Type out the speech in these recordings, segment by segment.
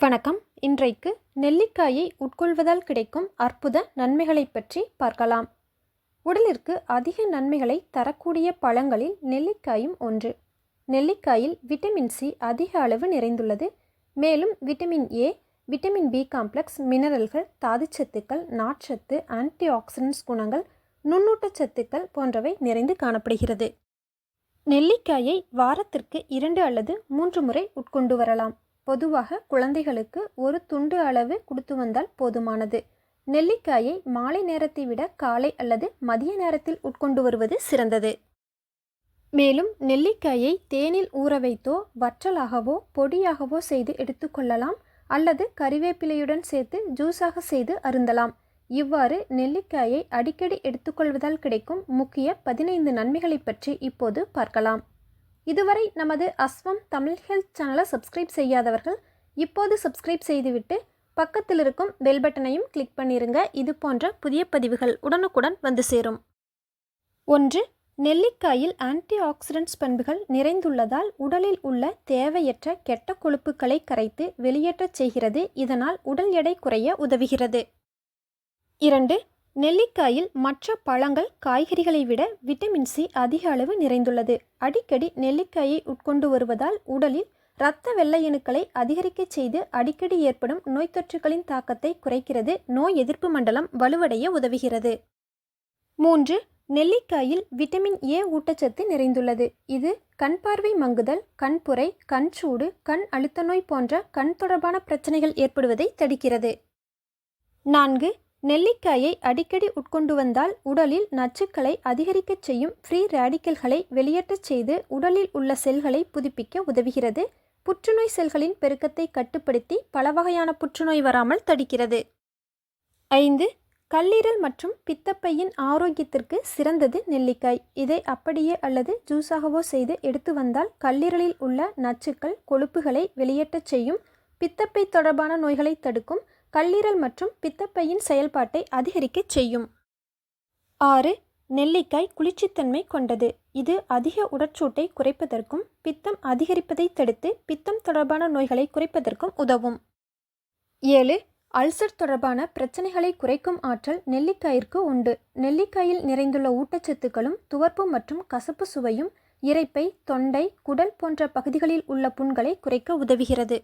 வணக்கம். இன்றைக்கு நெல்லிக்காயை உட்கொள்வதால் கிடைக்கும் அற்புத நன்மைகளைப் பற்றி பார்க்கலாம். உடலிற்கு அதிக நன்மைகளை தரக்கூடிய பழங்களில் நெல்லிக்காயும் ஒன்று. நெல்லிக்காயில் விட்டமின் சி அதிக அளவு நிறைந்துள்ளது. மேலும் vitamin A vitamin B complex மினரல்கள் தாதுச்சத்துக்கள் நார்ச்சத்து ஆன்டி ஆக்சிடென்ட்ஸ் குணங்கள் நுண்ணூட்டச்சத்துக்கள் போன்றவை நிறைந்து காணப்படுகிறது. நெல்லிக்காயை வாரத்திற்கு இரண்டு அல்லது மூன்று முறை உட்கொண்டு வரலாம். பொதுவாக குழந்தைகளுக்கு ஒரு துண்டு அளவு கொடுத்து வந்தால் போதுமானது. நெல்லிக்காயை மாலை நேரத்தை விட காலை அல்லது மதிய நேரத்தில் உட்கொண்டு வருவது சிறந்தது. மேலும் நெல்லிக்காயை தேனில் ஊற வைத்தோ வற்றலாகவோ பொடியாகவோ செய்து எடுத்துக்கொள்ளலாம் அல்லது கறிவேப்பிலையுடன் சேர்த்து ஜூஸாக செய்து அருந்தலாம். இவ்வாறு நெல்லிக்காயை அடிக்கடி எடுத்துக்கொள்வதால் கிடைக்கும் முக்கிய பதினைந்து நன்மைகளை பற்றி இப்போது பார்க்கலாம். இதுவரை நமது அஸ்வம் தமிழ் ஹெல்த் சேனலை சப்ஸ்கிரைப் செய்யாதவர்கள் இப்போது சப்ஸ்கிரைப் செய்துவிட்டு பக்கத்தில் இருக்கும் பெல் பட்டனையும் கிளிக் பண்ணிருங்க. இது போன்ற புதிய பதிவுகள் உடனுக்குடன் வந்து சேரும். ஒன்று நெல்லிக்காயில் ஆன்டி ஆக்சிடென்ட்ஸ் பண்புகள் நிறைந்துள்ளதால் உடலில் உள்ள தேவையற்ற கெட்ட கொழுப்புகளை கரைத்து வெளியேற்றச் செய்கிறது. இதனால் உடல் எடை குறைய உதவுகிறது. இரண்டு நெல்லிக்காயில் மற்ற பழங்கள் காய்கறிகளை விட விட்டமின் சி அதிக அளவு நிறைந்துள்ளது. அடிக்கடி நெல்லிக்காயை உட்கொண்டு வருவதால் உடலில் இரத்த வெள்ளையணுக்களை அதிகரிக்கச் செய்து அடிக்கடி ஏற்படும் நோய் தொற்றுகளின் தாக்கத்தை குறைக்கிறது. நோய் எதிர்ப்பு மண்டலம் வலுவடைய உதவுகிறது. மூன்று நெல்லிக்காயில் விட்டமின் ஏ ஊட்டச்சத்து நிறைந்துள்ளது. இது கண் பார்வை மங்குதல் கண்புரை கண் சூடு கண் அழுத்த நோய் போன்ற கண் தொடர்பான பிரச்சனைகள் ஏற்படுவதை தடுக்கிறது. நான்கு நெல்லிக்காயை அடிக்கடி உட்கொண்டு வந்தால் உடலில் நச்சுக்களை அதிகரிக்கச் செய்யும் ஃப்ரீ ரேடிக்கல்களை வெளியேற்றச் செய்து உடலில் உள்ள செல்களை புதுப்பிக்க உதவுகிறது. புற்றுநோய் செல்களின் பெருக்கத்தை கட்டுப்படுத்தி பல வகையான புற்றுநோய் வராமல் தடுக்கிறது. ஐந்து கல்லீரல் மற்றும் பித்தப்பையின் ஆரோக்கியத்திற்கு சிறந்தது நெல்லிக்காய். இதை அப்படியே அல்லது ஜூஸாகவோ செய்து எடுத்து வந்தால் கல்லீரலில் உள்ள நச்சுக்கள் கொழுப்புகளை வெளியேற்றச் செய்யும். பித்தப்பை தொடர்பான நோய்களை தடுக்கும். கல்லீரல் மற்றும் பித்தப்பையின் செயல்பாட்டை அதிகரிக்கச் செய்யும். ஆறு நெல்லிக்காய் குளிர்ச்சித்தன்மை கொண்டது. இது அதிக உடற்சூட்டை குறைப்பதற்கும் பித்தம் அதிகரிப்பதை தடுத்து பித்தம் தொடர்பான நோய்களை குறைப்பதற்கும் உதவும். ஏழு அல்சர் தொடர்பான பிரச்சனைகளை குறைக்கும் ஆற்றல் நெல்லிக்காயிற்கு உண்டு. நெல்லிக்காயில் நிறைந்துள்ள ஊட்டச்சத்துக்களும் துவர்ப்பு மற்றும் கசப்பு சுவையும் இரைப்பை தொண்டை குடல் போன்ற பகுதிகளில் உள்ள புண்களை குறைக்க உதவுகிறது.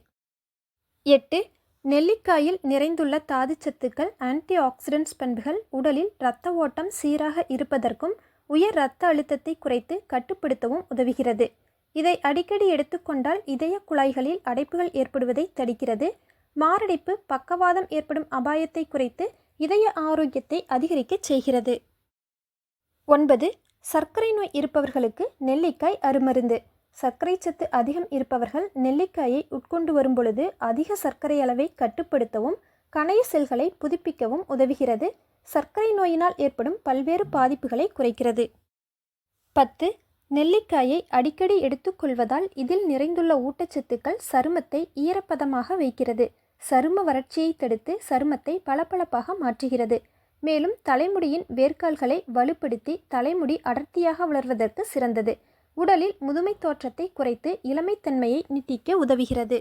எட்டு நெல்லிக்காயில் நிறைந்துள்ள தாதுச்சத்துக்கள் ஆன்டி ஆக்சிடென்ட்ஸ் பண்புகள் உடலில் இரத்த ஓட்டம் சீராக இருப்பதற்கும் உயர் இரத்த அழுத்தத்தை குறைத்து கட்டுப்படுத்தவும் உதவுகிறது. இதை அடிக்கடி எடுத்துக்கொண்டால் இதய குழாய்களில் அடைப்புகள் ஏற்படுவதை தடுக்கிறது. மாரடைப்பு பக்கவாதம் ஏற்படும் அபாயத்தை குறைத்து இதய ஆரோக்கியத்தை அதிகரிக்கச் செய்கிறது. ஒன்பது. சர்க்கரை நோய் இருப்பவர்களுக்கு நெல்லிக்காய் அருமருந்து. சர்க்கரை சத்து அதிகம் இருப்பவர்கள் நெல்லிக்காயை உட்கொண்டு வரும் பொழுது அதிக சர்க்கரை அளவை கட்டுப்படுத்தவும் கணைய செல்களை புதுப்பிக்கவும் உதவுகிறது. சர்க்கரை நோயினால் ஏற்படும் பல்வேறு பாதிப்புகளை குறைக்கிறது. பத்து நெல்லிக்காயை அடிக்கடி எடுத்துக்கொள்வதால் இதில் நிறைந்துள்ள ஊட்டச்சத்துக்கள் சருமத்தை ஈரப்பதமாக வைக்கிறது. சரும வறட்சியை தடுத்து சருமத்தை பளபளப்பாக மாற்றுகிறது. மேலும் தலைமுடியின் வேர்க்கால்களை வலுப்படுத்தி தலைமுடி அடர்த்தியாக வளர்வதற்கு சிறந்தது. உடலில் முதுமை தோற்றத்தை குறைத்து இளமைத்தன்மையை நீட்டிக்க உதவுகிறது.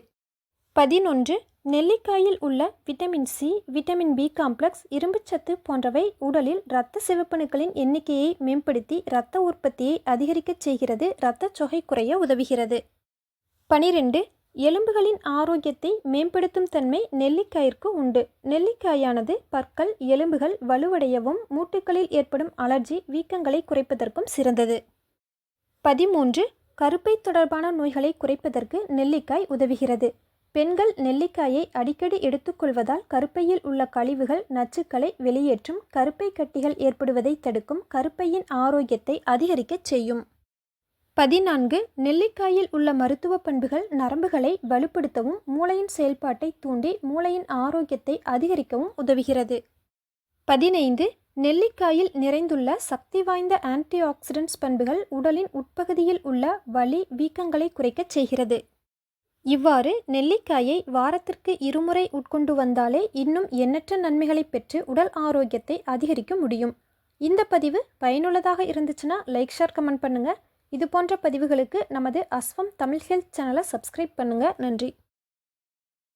பதினொன்று. நெல்லிக்காயில் உள்ள vitamin C vitamin B complex இரும்புச்சத்து போன்றவை உடலில் இரத்த சிவப்பணுக்களின் எண்ணிக்கையை மேம்படுத்தி இரத்த உற்பத்தியை அதிகரிக்கச் செய்கிறது இரத்த சொகை குறைய உதவுகிறது. பனிரெண்டு. எலும்புகளின் ஆரோக்கியத்தை மேம்படுத்தும் தன்மை நெல்லிக்காயிற்கு உண்டு. நெல்லிக்காயானது பற்கள் எலும்புகள் வலுவடையவும் மூட்டுக்களில் ஏற்படும் அலர்ஜி வீக்கங்களை குறைப்பதற்கும் சிறந்தது. பதிமூன்று கருப்பை தொடர்பான நோய்களை குறைப்பதற்கு நெல்லிக்காய் உதவுகிறது. பெண்கள் நெல்லிக்காயை அடிக்கடி எடுத்துக்கொள்வதால் கருப்பையில் உள்ள கழிவுகள் நச்சுக்களை வெளியேற்றும் கருப்பை கட்டிகள் ஏற்படுவதை தடுக்கும் கருப்பையின் ஆரோக்கியத்தை அதிகரிக்கச் செய்யும். பதினான்கு நெல்லிக்காயில் உள்ள மருத்துவ பண்புகள் நரம்புகளை வலுப்படுத்தவும் மூளையின் செயல்பாட்டை தூண்டி மூளையின் ஆரோக்கியத்தை அதிகரிக்கவும் உதவுகிறது. பதினைந்து நெல்லிக்காயில் நிறைந்துள்ள சக்தி வாய்ந்த ஆன்டி ஆக்சிடென்ட்ஸ் பண்புகள் உடலின் உட்பகுதியில் உள்ள வலி வீக்கங்களை குறைக்கச் செய்கிறது. இவ்வாறு நெல்லிக்காயை வாரத்திற்கு இருமுறை உட்கொண்டு வந்தாலே இன்னும் எண்ணற்ற நன்மைகளை பெற்று உடல் ஆரோக்கியத்தை அதிகரிக்க முடியும். இந்த பதிவு பயனுள்ளதாக இருந்துச்சுன்னா லைக் ஷேர் கமெண்ட் பண்ணுங்கள் இது போன்ற பதிவுகளுக்கு நமது அஸ்வம் தமிழ் ஹெல்த் சேனலை சப்ஸ்கிரைப் பண்ணுங்கள் நன்றி.